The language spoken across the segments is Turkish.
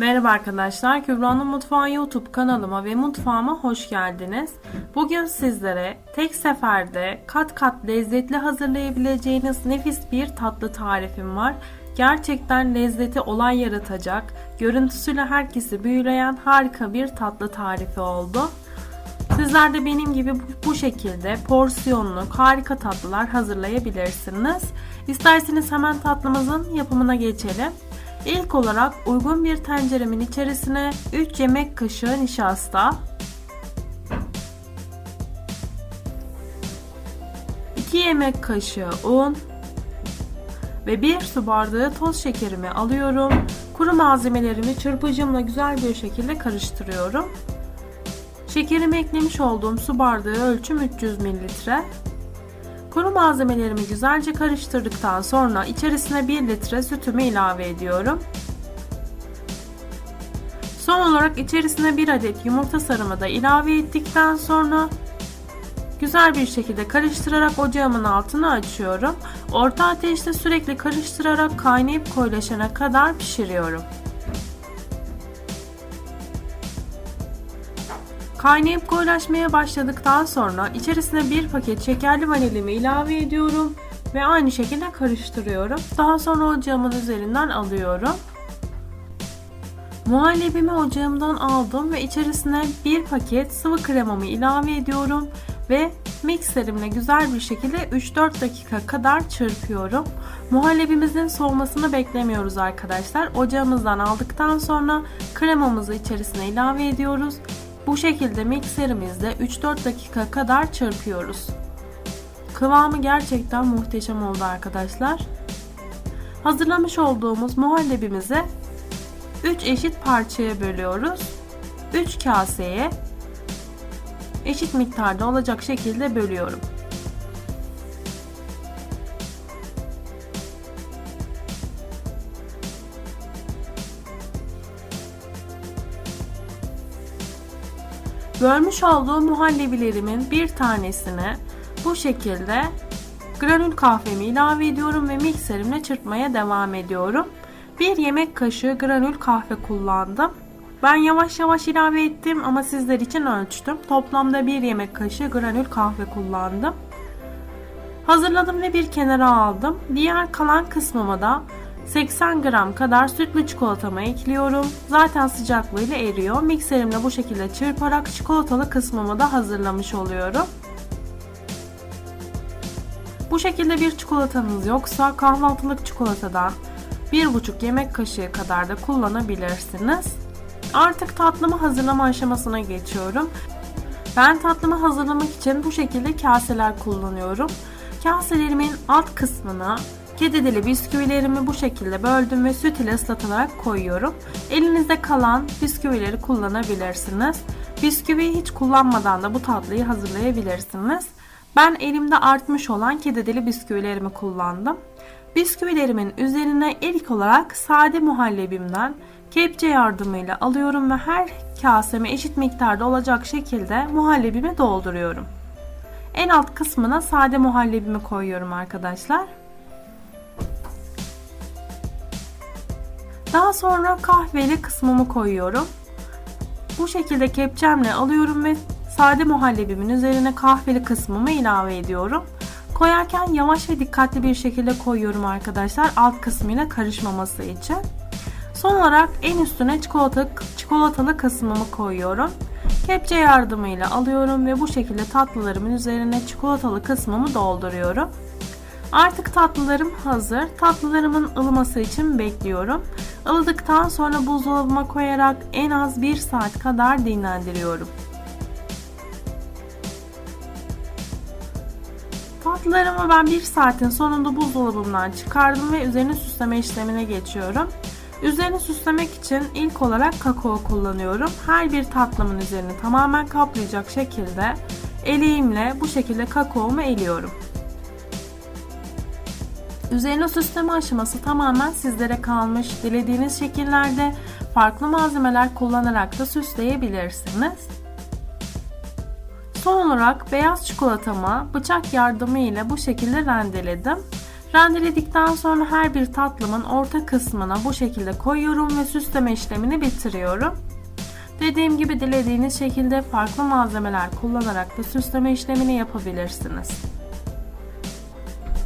Merhaba arkadaşlar, Kübra'nın Mutfağı YouTube kanalıma ve mutfağıma hoş geldiniz. Bugün sizlere tek seferde kat kat lezzetli hazırlayabileceğiniz nefis bir tatlı tarifim var. Gerçekten lezzeti olay yaratacak, görüntüsüyle herkesi büyüleyen harika bir tatlı tarifi oldu. Sizler de benim gibi bu şekilde porsiyonluk harika tatlılar hazırlayabilirsiniz. İsterseniz hemen tatlımızın yapımına geçelim. İlk olarak uygun bir tenceremin içerisine 3 yemek kaşığı nişasta, 2 yemek kaşığı un ve 1 su bardağı toz şekerimi alıyorum. Kuru malzemelerimi çırpıcımla güzel bir şekilde karıştırıyorum. Şekerimi eklemiş olduğum su bardağı ölçüm 300 ml. Kuru malzemelerimi güzelce karıştırdıktan sonra içerisine 1 litre sütümü ilave ediyorum. Son olarak içerisine 1 adet yumurta sarımı da ilave ettikten sonra güzel bir şekilde karıştırarak ocağımın altını açıyorum. Orta ateşte sürekli karıştırarak kaynayıp koyulaşana kadar pişiriyorum. Kaynayıp koyulaşmaya başladıktan sonra içerisine bir paket şekerli vanilimi ilave ediyorum ve aynı şekilde karıştırıyorum. Daha sonra ocağımın üzerinden alıyorum. Muhallebimi ocağımdan aldım ve içerisine bir paket sıvı kremamı ilave ediyorum ve mikserimle güzel bir şekilde 3-4 dakika kadar çırpıyorum. Muhallebimizin soğumasını beklemiyoruz arkadaşlar. Ocağımızdan aldıktan sonra kremamızı içerisine ilave ediyoruz bu şekilde mikserimizde 3-4 dakika kadar çırpıyoruz. Kıvamı gerçekten muhteşem oldu arkadaşlar. Hazırlamış olduğumuz muhallebimizi 3 eşit parçaya bölüyoruz. 3 kaseye eşit miktarda olacak şekilde bölüyorum. Bölmüş olduğum muhallebilerimin bir tanesini bu şekilde granül kahvemi ilave ediyorum ve mikserimle çırpmaya devam ediyorum. Bir yemek kaşığı granül kahve kullandım. Ben yavaş yavaş ilave ettim ama sizler için ölçtüm. Toplamda bir yemek kaşığı granül kahve kullandım. Hazırladım ve bir kenara aldım. Diğer kalan kısmıma da 80 gram kadar sütlü çikolatamı ekliyorum. Zaten sıcaklığıyla eriyor. Mikserimle bu şekilde çırparak çikolatalı kısmımı da hazırlamış oluyorum. Bu şekilde bir çikolatanız yoksa kahvaltılık çikolatadan 1,5 yemek kaşığı kadar da kullanabilirsiniz. Artık tatlımı hazırlama aşamasına geçiyorum. Ben tatlımı hazırlamak için bu şekilde kaseler kullanıyorum. Kaselerimin alt kısmına Kedi dili bisküvilerimi bu şekilde böldüm ve süt ile ıslatılarak koyuyorum. Elinizde kalan bisküvileri kullanabilirsiniz. Bisküviyi hiç kullanmadan da bu tatlıyı hazırlayabilirsiniz. Ben elimde artmış olan kedi dili bisküvilerimi kullandım. Bisküvilerimin üzerine ilk olarak sade muhallebimden kepçe yardımıyla alıyorum ve her kaseme eşit miktarda olacak şekilde muhallebimi dolduruyorum. En alt kısmına sade muhallebimi koyuyorum arkadaşlar. Daha sonra kahveli kısmımı koyuyorum. Bu şekilde kepçemle alıyorum ve sade muhallebimin üzerine kahveli kısmımı ilave ediyorum. Koyarken yavaş ve dikkatli bir şekilde koyuyorum arkadaşlar alt kısmıyla karışmaması için. Son olarak en üstüne çikolata, çikolatalı kısmımı koyuyorum. Kepçe yardımıyla alıyorum ve bu şekilde tatlılarımın üzerine çikolatalı kısmımı dolduruyorum. Artık tatlılarım hazır. Tatlılarımın ılıması için bekliyorum. Ilıdıktan sonra buzdolabıma koyarak en az 1 saat kadar dinlendiriyorum. Tatlılarımı ben 1 saatin sonunda buzdolabımdan çıkardım ve üzerine süsleme işlemine geçiyorum. Üzerini süslemek için ilk olarak kakao kullanıyorum. Her bir tatlımın üzerini tamamen kaplayacak şekilde eleğimle bu şekilde kakaomu eliyorum. Üzerine süsleme aşaması tamamen sizlere kalmış. Dilediğiniz şekillerde farklı malzemeler kullanarak da süsleyebilirsiniz. Son olarak beyaz çikolatamı bıçak yardımı ile bu şekilde rendeledim. Rendeledikten sonra her bir tatlımın orta kısmına bu şekilde koyuyorum ve süsleme işlemini bitiriyorum. Dediğim gibi dilediğiniz şekilde farklı malzemeler kullanarak da süsleme işlemini yapabilirsiniz.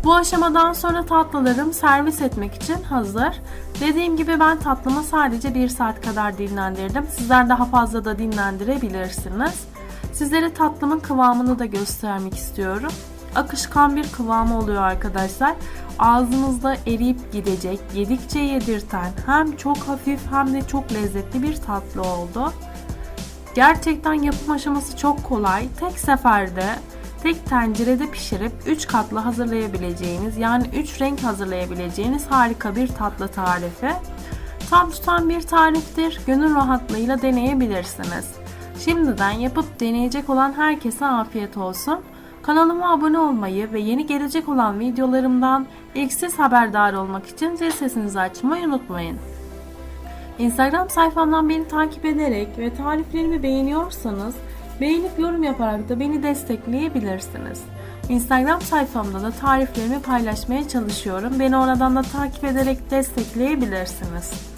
Bu aşamadan sonra tatlılarım servis etmek için hazır. Dediğim gibi ben tatlımı sadece 1 saat kadar dinlendirdim. Sizler daha fazla da dinlendirebilirsiniz. Sizlere tatlımın kıvamını da göstermek istiyorum. Akışkan bir kıvamı oluyor arkadaşlar. Ağzınızda eriyip gidecek, yedikçe yedirten hem çok hafif hem de çok lezzetli bir tatlı oldu. Gerçekten yapım aşaması çok kolay. Tek seferde tek tencerede pişirip 3 katlı hazırlayabileceğiniz yani 3 renk hazırlayabileceğiniz harika bir tatlı tarifi. Tam tutan bir tariftir. Gönül rahatlığıyla deneyebilirsiniz. Şimdiden yapıp deneyecek olan herkese afiyet olsun. Kanalıma abone olmayı ve yeni gelecek olan videolarımdan ilk siz haberdar olmak için zil sesinizi açmayı unutmayın. Instagram sayfamdan beni takip ederek ve tariflerimi beğeniyorsanız beğenip yorum yaparak da beni destekleyebilirsiniz. Instagram sayfamda da tariflerimi paylaşmaya çalışıyorum. Beni oradan da takip ederek destekleyebilirsiniz.